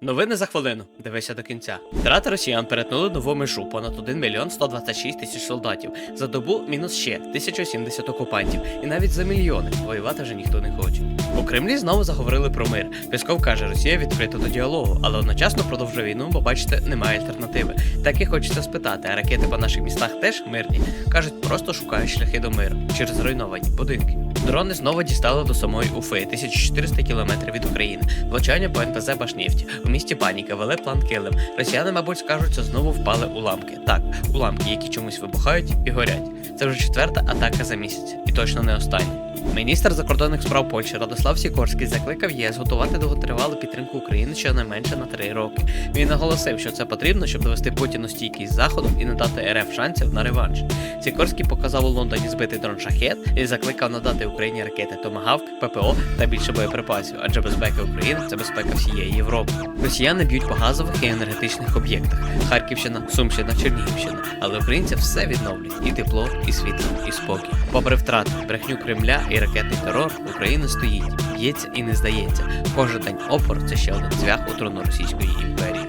Новини за хвилину. Дивися до кінця. Втрати росіян перетнули нову межу понад 1 мільйон 126 тисяч солдатів. За добу мінус ще 1070 окупантів. І навіть за мільйони воювати вже ніхто не хоче. У Кремлі знову заговорили про мир. Пісков каже, Росія відкрита до діалогу, але одночасно продовжує війну, бо бачите, немає альтернативи. Так і хочеться спитати, а ракети по наших містах теж мирні? Кажуть, просто шукають шляхи до миру через зруйновані будинки. Дрони знову дістали до самої Уфи, 1400 кілометрів від України. Влучання по НПЗ Башнефті. У місті паніка вели план килим. Росіяни, мабуть, скажуть, що знову впали уламки. Так, уламки, які чомусь вибухають і горять. Це вже четверта атака за місяць, і точно не остання. Міністр закордонних справ Польщі Радослав Сікорський закликав ЄС готувати довготривалу підтримку України щонайменше на три роки. Він наголосив, що це потрібно, щоб довести Путіну стійкість з заходом і не дати РФ шансів на реванш. Сікорський показав у Лондоні збитий дрон шахет і закликав надати Україні ракети Томагавк, ППО та більше боєприпасів, адже безпека України це безпека всієї Європи. Росіяни б'ють по газових і енергетичних об'єктах: Харківщина, Сумщина, Чернігівщина. Але українці все відновлять і тепло, і світло, і спокій. Попри втрати, брехню Кремля і ракетний терор, Україна стоїть, б'ється і не здається. Кожен день опор це ще один цвях у трону Російської імперії.